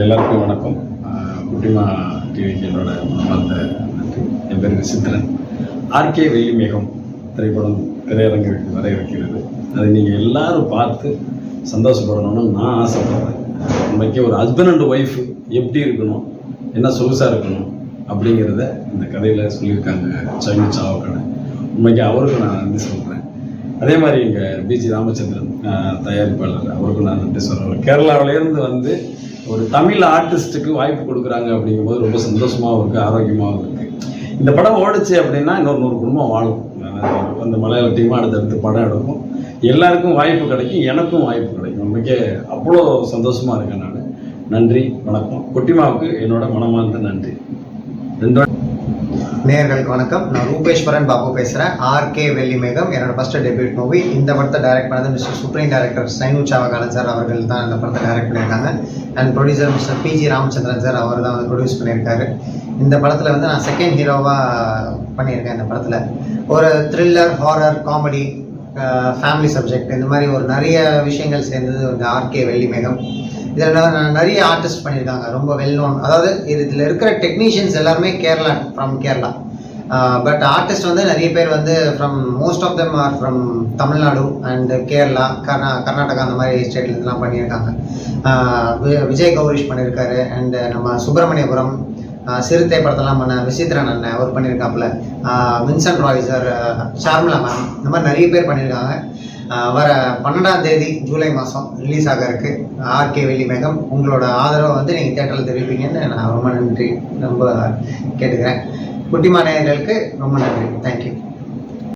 எல்லாருக்கும் வணக்கம். குட்டிமா டிவிக்கு என்னோட மனமார்ந்த நன்றி. என் பேர் சித்திரன் ஆர்கே வெள்ளிமேகம் திரைப்படம் திரையரங்கிற்கு வர இருக்கிறது. அதை நீங்கள் எல்லாரும் பார்த்து சந்தோஷப்படணும்னு நான் ஆசைப்படுறேன். உண்மைக்கு ஒரு ஹஸ்பண்ட் அண்ட் ஒய்ஃப் எப்படி இருக்கணும் என்ன சொகுசாக இருக்கணும் அப்படிங்கிறத இந்த கதையில் சொல்லியிருக்காங்க சைனி சாவக்கடை. உண்மைக்கு அவருக்கு நான் நன்றி சொல்கிறேன் அதே மாதிரி இங்கே பிஜி ராமச்சந்திரன் தயாரிப்பாளர். அவருக்கும் நான் நன்றி சொல்கிறேன் கேரளாவிலேருந்து வந்து ஒரு தமிழ் ஆர்டிஸ்ட்டுக்கு வாய்ப்பு கொடுக்குறாங்க அப்படிங்கும்போது ரொம்ப சந்தோஷமாகவும் இருக்குது ஆரோக்கியமாகவும் இருக்குது இந்த படம் ஓடுச்சு அப்படின்னா இன்னொரு நூறு குடும்பம் வாழும். அந்த மலையாள டீமாக அடுத்தடுத்து படம் எடுக்கும். எல்லாருக்கும் வாய்ப்பு கிடைக்கும் எனக்கும் வாய்ப்பு கிடைக்கும். உண்மைக்கே அவ்வளோ சந்தோஷமாக இருக்கேன் நான். நன்றி வணக்கம். குட்டிமாவுக்கு என்னோட மனமார்ந்த நன்றி. ரெண்டு நேர்களுக்கு வணக்கம். நான் ரூபேஸ்வரன் பாபு பேசுகிறேன் ஆர்கே வெள்ளிமேகம் என்னோட ஃபஸ்ட்டு டெபியூட் மூவி இந்த படத்தை டைரக்ட் பண்ணது mister supreme director Sainu Chavakkadan sir அவர்கள் தான் இந்த படத்தை டைரக்ட் பண்ணியிருக்காங்க. And producer mister P G Ramachandran sir அவர் தான் வந்து ப்ரொடியூஸ் பண்ணியிருக்காரு. இந்த படத்தில் வந்து நான் செகண்ட் ஹீரோவாக பண்ணியிருக்கேன் இந்த படத்தில். ஒரு thriller horror comedy family subject இந்த மாதிரி ஒரு நிறைய விஷயங்கள் சேர்ந்தது இந்த ஆர்கே வெள்ளிமேகம். இதில் நான் நிறைய ஆர்டிஸ்ட் பண்ணியிருக்காங்க. ரொம்ப வெல் நோன் அதாவது இதில் இருக்கிற டெக்னீஷியன்ஸ் எல்லாருமே Kerala from Kerala but artist வந்து நிறைய பேர் வந்து from most of them are from Tamil Nadu and Kerala Karna Karnataka அந்த மாதிரி ஸ்டேட்லேருந்துலாம் பண்ணியிருக்காங்க. விஜய் கௌரிஷ் பண்ணியிருக்காரு. அண்டு நம்ம சுப்பிரமணியபுரம் சிறுத்தை படத்தெல்லாம் பண்ண விசித்ரன் அண்ணன் அவர் பண்ணியிருக்காப்புல ஆஹ் ராய் சார் ஷார்மிளா மேம் இந்த மாதிரி நிறைய பேர் பண்ணியிருக்காங்க வர பன்னெண்டாம் தேதி ஜூலை மாதம் ரிலீஸ் ஆக இருக்கு. ஆர்கே வெள்ளி மேகம் உங்களோட ஆதரவை வந்து நீங்கள் தேட்டரில் தெரிவிப்பீங்கன்னு நான் ரொம்ப நன்றி ரொம்ப கேட்டுக்கிறேன். குட்டிமா நேயர்களுக்கு ரொம்ப நன்றி. தேங்க்யூ